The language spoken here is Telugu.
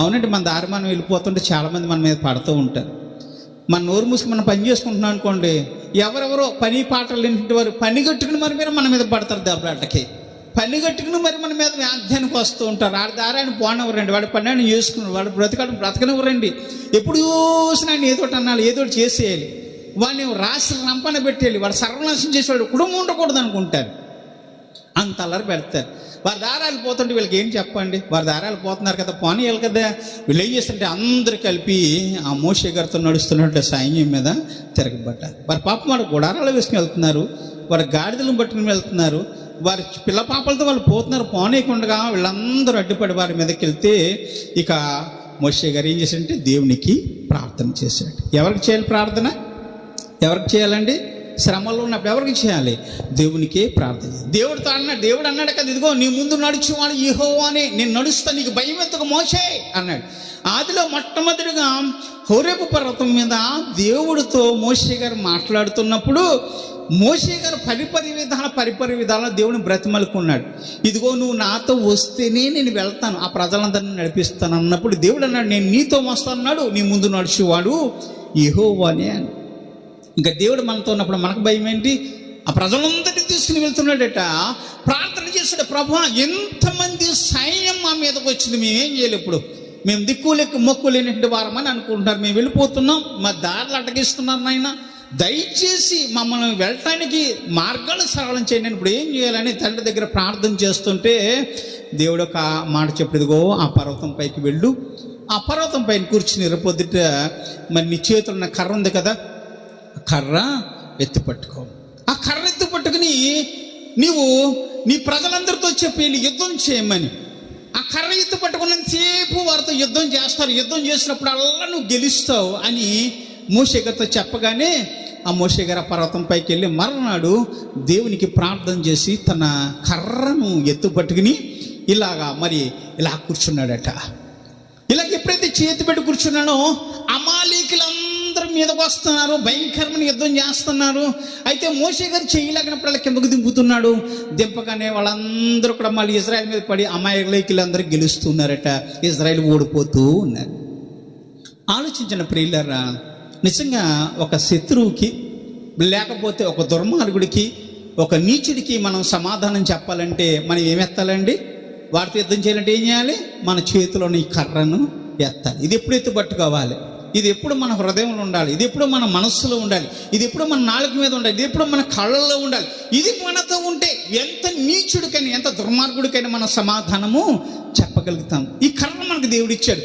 అవునండి మన దారి మనం వెళ్ళిపోతుంటే చాలామంది మన మీద పడుతూ ఉంటారు. మన నోరు మూసుకు మనం పని చేసుకుంటున్నాం అనుకోండి ఎవరెవరో పని పాటలు లేని వారు పని కట్టుకుని మరి మీద మన మీద పడతారు దెబ్బలాటకి. పని కట్టుకుని మరి మన మీద వ్యాధ్యానికి వస్తూ ఉంటారు. ఆడ దారి ఆయన పోనివ్వరండి వాడు పని ఆయన చేసుకున్నారు వాడు బ్రతకడం బ్రతకనివ్వరండి. ఎప్పుడు చూసినా ఆయన ఏదో ఒకటి అన్నాడు ఏదో చేసేయాలి. వాడిని రాసి రంపన పెట్టేయాలి వాడు సర్వనాశం చేసేవాడు కుటుంబం ఉండకూడదు అనుకుంటారు. అంత అల్లరి పెడతారు. వారి దారాలు పోతుంటే వీళ్ళకి ఏం చెప్పండి? వారి దారాలు పోతున్నారు కదా పోనీయాలి కదా. వీళ్ళు ఏం చేస్తుంటే అందరు కలిపి ఆ మోషే గారితో నడుస్తున్నట్టు సైన్యం మీద తిరగబడ్డారు వారి పాపం వాడు గుడారాలు వేసుకుని వెళ్తున్నారు వారి గాడిదలను పట్టుకుని వెళ్తున్నారు వారి పిల్ల పాపలతో వాళ్ళు పోతున్నారు పోనీయకుండా వీళ్ళందరూ అడ్డుపడి వారి మీదకి వెళ్తే ఇక మోషే గారు ఏం చేశాడంటే దేవునికి ప్రార్థన చేశాడు. ఎవరికి చేయాలి ప్రార్థన? ఎవరికి చేయాలండి? శ్రమలో ఉన్నప్పుడు ఎవరికి చేయాలి? దేవునికే ప్రార్థన. దేవుడితో అన్నాడు దేవుడు అన్నాడు కదా ఇదిగో నీ ముందు నడుచువాడు ఈహో అని నేను నడుస్తా నీకు భయం ఎందుకు మోసే? అన్నాడు. ఆదిలో మొట్టమొదటిగా హోరేపు పర్వతం మీద దేవుడితో మోషే గారు మాట్లాడుతున్నప్పుడు మోషే గారు పరిపరి విధాల పరిపరి విధాల దేవుని బ్రతిమలుకున్నాడు. ఇదిగో నువ్వు నాతో వస్తేనే నేను వెళ్తాను ఆ ప్రజలందరినీ నడిపిస్తాను అన్నప్పుడు దేవుడు అన్నాడు నేను నీతో వస్తాను నీ ముందు నడుచువాడు యెహోవానే అని. ఇంకా దేవుడు మనతో ఉన్నప్పుడు మనకు భయం ఏంటి? ఆ ప్రజలందరినీ తీసుకుని వెళ్తున్నాడట. ప్రార్థన చేశాడు ప్రభా ఎంతమంది సైన్యం మా మీదకి వచ్చింది? మేమేం చేయాలి ఇప్పుడు. మేము దిక్కులేక మొక్కు లేనటువంటి వారమని అనుకుంటున్నారు. మేము వెళ్ళిపోతున్నాం. మా దారులు అటగిస్తున్నారు నాయన. దయచేసి మమ్మల్ని వెళ్ళటానికి మార్గాలు సరళం చేయండి. ఇప్పుడు ఏం చేయాలని తండ్రి దగ్గర ప్రార్థన చేస్తుంటే దేవుడు ఒక మాట చెప్పేదిగో ఆ పర్వతం పైకి వెళ్ళు. ఆ పర్వతం పైన కూర్చుని రేపొద్దుట మరి నీ చేతులు ఉన్న కర్ర ఉంది కదా కర్ర ఎత్తి పట్టుకో. ఆ కర్ర ఎత్తి పట్టుకుని నీవు నీ ప్రజలందరితో చెప్పి యుద్ధం చేయమని. ఆ కర్ర ఎత్తి పట్టుకున్నంతసేపు వారితో యుద్ధం చేస్తారు. యుద్ధం చేసినప్పుడు అలా నువ్వు గెలుస్తావు అని మోషేగర్తో చెప్పగానే ఆ మోషేగర పర్వతం పైకి వెళ్ళి మర్నాడు దేవునికి ప్రార్థన చేసి తన కర్రను ఎత్తు పట్టుకుని ఇలాగా మరి ఇలా కూర్చున్నాడట. ఇలా ఎప్పుడైతే చేతి పెట్టి కూర్చున్నానో అమాలీకులందరూ మీదకు వస్తున్నారు భయంకరమైన యుద్ధం చేస్తున్నారు. అయితే మోషే గారు చేయలేకనప్పుడు వాళ్ళ కిందకు దింపుతున్నాడు. దింపగానే వాళ్ళందరూ కూడా మళ్ళీ ఇజ్రాయెల్ మీద పడి అమాయకులందరూ గెలుస్తున్నారట. ఇజ్రాయెల్ ఓడిపోతూ ఉన్నారు. ఆలోచించిన ప్రియులరా నిజంగా ఒక శత్రువుకి లేకపోతే ఒక దుర్మార్గుడికి ఒక నీచుడికి మనం సమాధానం చెప్పాలంటే మనం ఏమెత్తాలండి వాడితో యుద్ధం చేయాలంటే ఏం చేయాలి? మన చేతిలోని ఈ కర్రను ఎత్తాలి. ఇది ఎప్పుడు పట్టుకోవాలి ఇది ఎప్పుడు మన హృదయంలో ఉండాలి. ఇది ఎప్పుడు మన మనస్సులో ఉండాలి. ఇది ఎప్పుడు మన నాలుక మీద ఉండాలి. ఇది ఎప్పుడు మన కళ్ళల్లో ఉండాలి. ఇది మనతో ఉంటే ఎంత నీచుడికైనా ఎంత దుర్మార్గుడికైనా మన సమాధానము చెప్పగలుగుతాం. ఈ కర్ర మనకు దేవుడిచ్చాడు